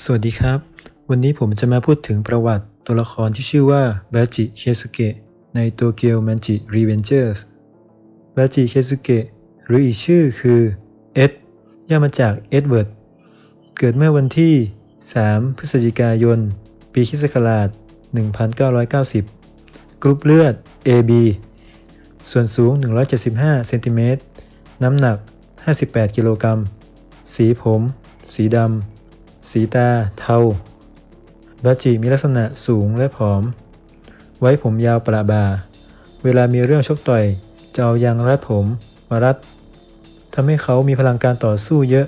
สวัสดีครับ วันนี้ผมจะมาพูดถึงประวัติตัวละครที่ชื่อว่าบาจิเคสุเกะในโตเกียวแมนจิรีเวนเจอร์สบาจิเคสุเกะหรืออีกชื่อคือเอ็ดย่อมาจากเอ็ดเวิร์ด เกิดเมื่อวันที่ 3 พฤศจิกายน ปีคิศักราช1990 กรุ๊ปเลือด AB ส่วนสูง 175 เซนติเมตร น้ำหนัก 58 กิโลกรัม สีผม สีดำ สีตาเทาบาจิมีลักษณะสูงและผอม ไว้ผมยาวประบา เวลามีเรื่องชกต่อยจะเอายางรัดผมมารัดทำให้เขามีพลังการต่อสู้เยอะ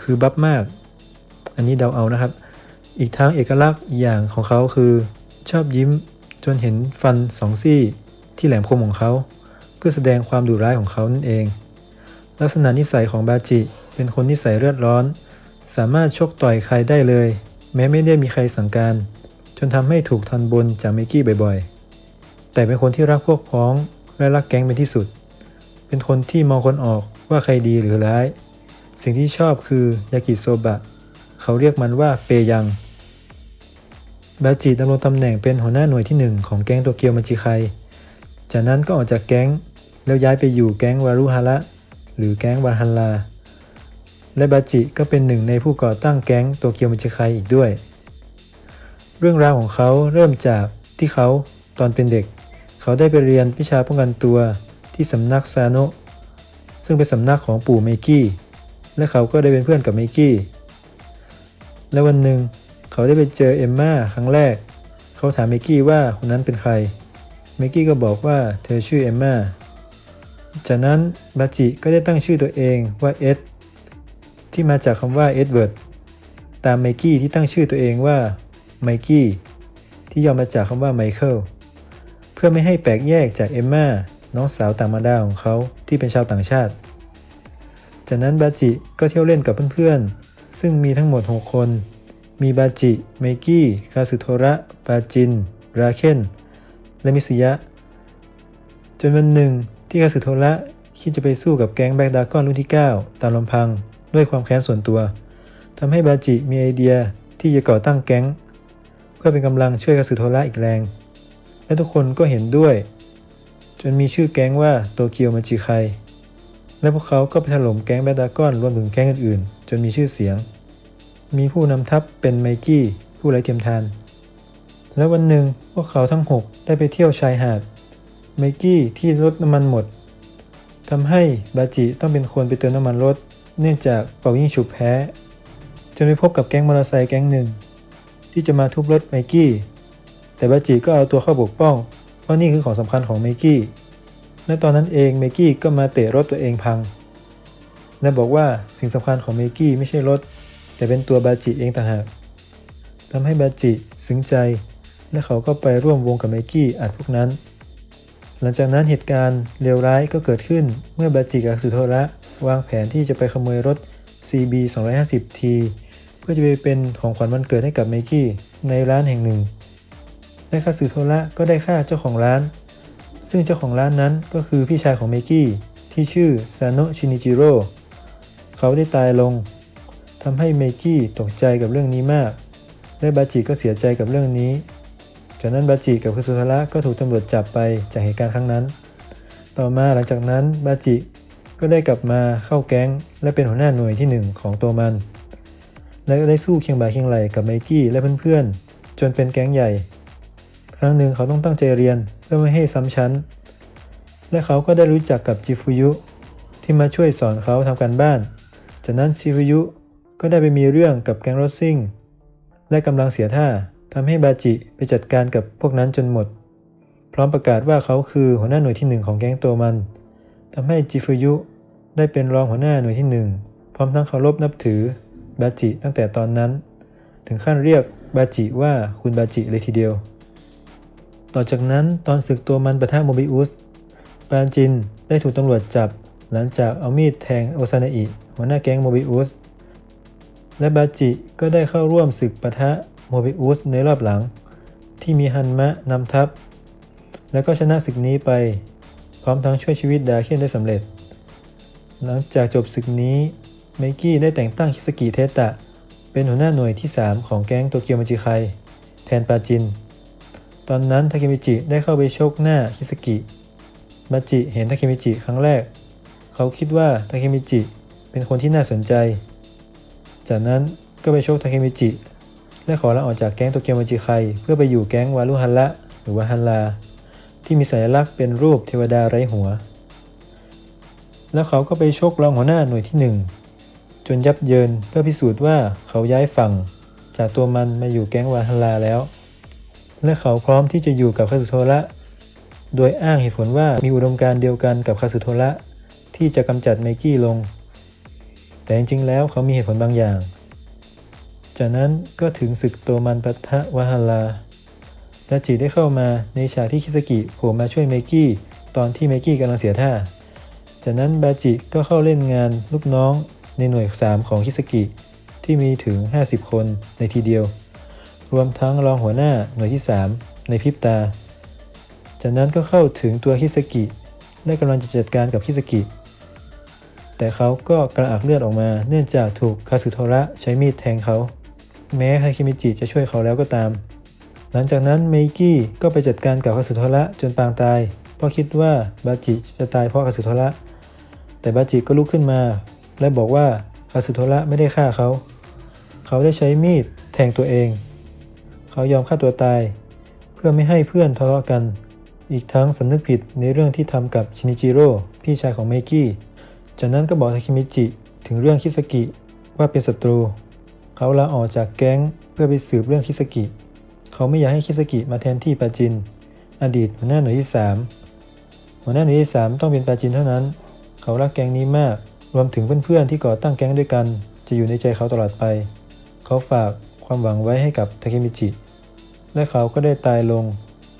คือบัฟมาก อันนี้เดาเอานะครับ อีกทั้งเอกลักษณ์อีกอย่างของเขาคือ ชอบยิ้มจนเห็นฟันสองซี่ที่แหลมคมของเขา เพื่อแสดงความดุร้ายของเขานั่นเอง ลักษณะนิสัยของบาจิเป็นคนนิสัยเลือดร้อน สามารถชกต่อยใครได้เลย แม้ไม่ได้มีใครสั่งการ จนทำให้ถูกทันบนจากไมกี้บ่อยๆ แต่เป็นคนที่รักพวกพ้องและรักแก๊งเป็นที่สุด เป็นคนที่มองคนออกว่าใครดีหรือร้าย สิ่งที่ชอบคือยากิโซบะ เขาเรียกมันว่าเปยัง บาจิดำรงตำแหน่งเป็นหัวหน้าหน่วยที่หนึ่งของแก๊งโตเกียวมัจิไค จากนั้นก็ออกจากแก๊งแล้วย้ายไปอยู่แก๊งวารุฮาระหรือแก๊งวาฮันลา และบาจิก็เป็นหนึ่งในผู้ก่อตั้งแก๊งโตเกียวมิจิไคอีกด้วย เรื่องราวของเขาเริ่มจากที่เขาตอนเป็นเด็ก เขาได้ไปเรียนวิชาป้องกันตัวที่สำนักซาโนะซึ่งเป็นสำนักของปู่ไมกี้ และเขาก็ได้เป็นเพื่อนกับไมกี้ และวันหนึ่งเขาได้ไปเจอเอมม่าครั้งแรก เขาถามไมกี้ว่าคนนั้นเป็นใครไมกี้ก็บอกว่าเธอชื่อเอมม่าจากนั้นบาจิก็ได้ตั้งชื่อตัวเองว่าเอ็ด ที่มาจากคำว่าเอ็ดเวิร์ดตามไมกี้ที่ตั้งชื่อตัวเองว่าไมกี้ที่ย่อมาจากคำว่าไมเคิลเพื่อไม่ให้แปลกแยกจากเอมมาน้องสาวต่างมาดาของเขาที่เป็นชาวต่างชาติ จากนั้นบาจิก็เที่ยวเล่นกับเพื่อนๆ ซึ่งมีทั้งหมด 6 คน มีบาจิ ไมกี้ คาสึโทระ ปาจิน ราเคนและมิสยะ จนวันหนึ่งที่คาสึโทระคิดจะไปสู้กับแก๊งแบ็กดากอนรุ่นที่ 9 ตามลำพัง ด้วยความแค้นส่วนตัวทำให้บาจิมีไอเดียที่จะก่อตั้งแก๊ง เพื่อเป็นกำลังช่วยคาสึโทระอีกแรง และทุกคนก็เห็นด้วย จนมีชื่อแก๊งว่าโตเกียวมาจิไคและพวกเขาก็ไปถล่มแก๊งแบดดากอนรวมถึงแก๊งอื่นๆ จนมีชื่อเสียง มีผู้นำทัพเป็นไมกี้ผู้ไร้เทียมทาน และวันหนึ่งพวกเขาทั้ง 6 ได้ไปเที่ยวชายหาด ไมกี้ที่รถน้ำมันหมดทำให้บาจิต้องเป็นคนไปเติมน้ำมันรถ เนื่องจากเป่ายิงฉุบแพ้ จนไปพบกับแก๊งมอเตอร์ไซค์แก๊งหนึ่ง ที่จะมาทุบรถไมกี้ แต่บาจิก็เอาตัวเข้าปกป้อง เพราะนี่คือของสำคัญของไมกี้และตอนนั้นเองเมกี้ก็มาเตะรถตัวเองพัง และบอกว่าสิ่งสำคัญของเมกี้ไม่ใช่รถ แต่เป็นตัวบาจิเองต่างหากทำให้บาจิซึ้งใจ และเขาก็ไปร่วมวงกับเมกี้อัดพวกนั้น หลังจากนั้นเหตุการณ์เลวร้ายก็เกิดขึ้นเมื่อบาจิกับสุโทระ วางแผนที่จะไปขโมยรถ CB 250T เพื่อจะไปเป็นของขวัญวันเกิดให้กับเมกี้ในร้านแห่งหนึ่งและคาสึโทระก็ได้ฆ่าเจ้าของร้าน ซึ่งเจ้าของร้านนั้นก็คือพี่ชายของเมกี้ที่ชื่อซาโนะชินิจิโร่เขาได้ตายลงทำให้เมกี้ตกใจกับเรื่องนี้มาก และบาจิก็เสียใจกับเรื่องนี้ จากนั้นบาจิกับคุสุทระก็ถูกตำรวจจับไปจากเหตุการณ์ครั้งนั้น ต่อมาหลังจากนั้นบาจิ ก็ได้กลับมาเข้าแก๊ง และเป็นหัวหน้าหน่วยที่หนึ่งของตัวมัน และได้สู้เคียงบ่าเคียงไหลกับไมกี้และเพื่อนๆ จนเป็นแก๊งใหญ่ ครั้งหนึ่งเขาต้องตั้งใจเรียนเพื่อไม่ให้ซ้ำชั้น และเขาก็ได้รู้จักกับจิฟุยุ ที่มาช่วยสอนเขาทำการบ้าน จากนั้นจิฟุยุก็ได้ไปมีเรื่องกับแก๊งรถซิ่ง และกำลังเสียท่าทำให้บาจิไปจัดการกับพวกนั้นจนหมด พร้อมประกาศว่าเขาคือหัวหน้าหน่วยที่หนึ่งของแก๊งตัวมัน ทำให้จิฟุยุได้เป็นรองหัวหน้าหน่วยที่หนึ่งพร้อมทั้งเคารพนับถือบาจิตั้งแต่ตอนนั้น ถึงขั้นเรียกบาจิว่าคุณบาจิเลยทีเดียว ต่อจากนั้นตอนศึกตัวมันปะทะโมบิอุสปานจินได้ถูกตำรวจจับ หลังจากเอามีดแทงโอซานาอิหัวหน้าแก๊งโมบิอุสและบาจิก็ได้เข้าร่วมศึกปะทะโมบิอุสในรอบหลัง ที่มีฮันมะนำทัพ แล้วก็ชนะศึกนี้ไป ร้อมทั้งช่วยชีวิตดาเคียนได้สำเร็จ หลังจากจบศึกนี้ไมกี้ได้แต่งตั้งคิสกิเทตะ เป็นหัวหน้าหน่วยที่ 3 ของแก๊งโตเกียวมาจิไคแทนปาจิน ตอนนั้นทาเคมิจิได้เข้าไปชกหน้าคิสกิบาจิเห็นทาเคมิจิครั้งแรก เขาคิดว่าทาเคมิจิเป็นคนที่น่าสนใจ จากนั้นก็ไปชกทาเคมิจิและขอลาออกจากแก๊งโตเกียวมาจิไคเพื่อไปอยู่แก๊งวารุฮันละหรือว่าฮันลา ที่มีสัญลักษณ์เป็นรูปเทวดาไร้หัว แล้วเขาก็ไปชกรองหัวหน้าหน่วยที่หนึ่งจนยับเยินเพื่อพิสูจน์ว่าเขาย้ายฝั่ง จากตัวมันมาอยู่แก๊งวาฮลาแล้ว และเขาพร้อมที่จะอยู่กับคาสึโทระโดยอ้างเหตุผลว่ามีอุดมการณ์เดียวกันกับคาสึโทระที่จะกำจัดไมกี้ลง แต่จริงๆแล้วเขามีเหตุผลบางอย่าง จากนั้นก็ถึงศึกตัวมันปะทะวาฮันลา และจิได้เข้ามาในฉากที่คิสกิโผล่มาช่วยเมกี้ตอนที่เมกี้กำลังเสียท่า จากนั้นบาจิก็เข้าเล่นงานลูกน้องในหน่วย 3 ของคิสกิที่มีถึง 50 คนในทีเดียว รวมทั้งรองหัวหน้าหน่วยที่ 3 ในพริบตา จากนั้นก็เข้าถึงตัวคิสกิและกำลังจะจัดการกับคิสกิ แต่เขาก็กระอักเลือดออกมาเนื่องจากถูกคาสึโทระใช้มีดแทงเขา แม้ไฮคิมิจิจะช่วยเขาแล้วก็ตาม หลังจากนั้นเมกี้ก็ไปจัดการกับคาสึโทระจนปางตาย เพราะคิดว่าบาจิจะตายเพราะคาสึโทระแต่บาจิก็ลุกขึ้นมา และบอกว่าคาสึโทระไม่ได้ฆ่าเขา เขาได้ใช้มีดแทงตัวเอง เขายอมฆ่าตัวตาย เพื่อไม่ให้เพื่อนทะเลาะกัน อีกทั้งสำนึกผิดในเรื่องที่ทำกับชินิจิโร่พี่ชายของเมกี้ จากนั้นก็บอกทาคิมิจิถึงเรื่องคิสกิว่าเป็นศัตรู เขาลาออกจากแก๊งเพื่อไปสืบเรื่องคิสกิ เขาไม่อยากให้คิสกิมาแทนที่ปาจิน อดีตหัวหน้าหน่วยที่ 3 หัวหน้าหน่วยที่ 3 ต้องเป็นปาจินเท่านั้น เขารักแก๊งนี้มาก รวมถึงเพื่อนๆที่ก่อตั้งแก๊งด้วยกัน จะอยู่ในใจเขาตลอดไป เขาฝากความหวังไว้ให้กับทาเคมิจิ และเขาก็ได้ตายลง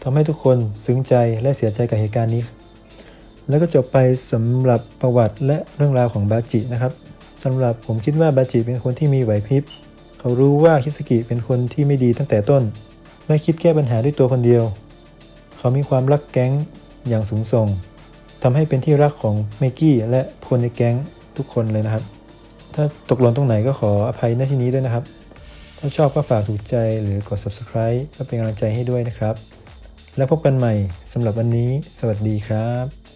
ทำให้ทุกคนซึ้งใจและเสียใจกับเหตุการณ์นี้ แล้วก็จบไปสำหรับประวัติและเรื่องราวของบาจินะครับสำหรับผมคิดว่าบาจิเป็นคนที่มีไหวพริบ เขารู้ว่าคิสกิเป็นคนที่ไม่ดีตั้งแต่ต้น และคิดแก้ปัญหาด้วยตัวคนเดียว เขามีความรักแก๊งอย่างสูงส่งทำให้เป็นที่รักของเมกี้และคนในแก๊งทุกคนเลยนะครับ ถ้าตกหล่นตรงไหนก็ขออภัยในที่นี้ด้วยนะครับ ถ้าชอบก็ฝากถูกใจหรือกด subscribe ก็เป็นกำลังใจให้ด้วยนะครับ แล้วพบกันใหม่สำหรับวันนี้ สวัสดีครับ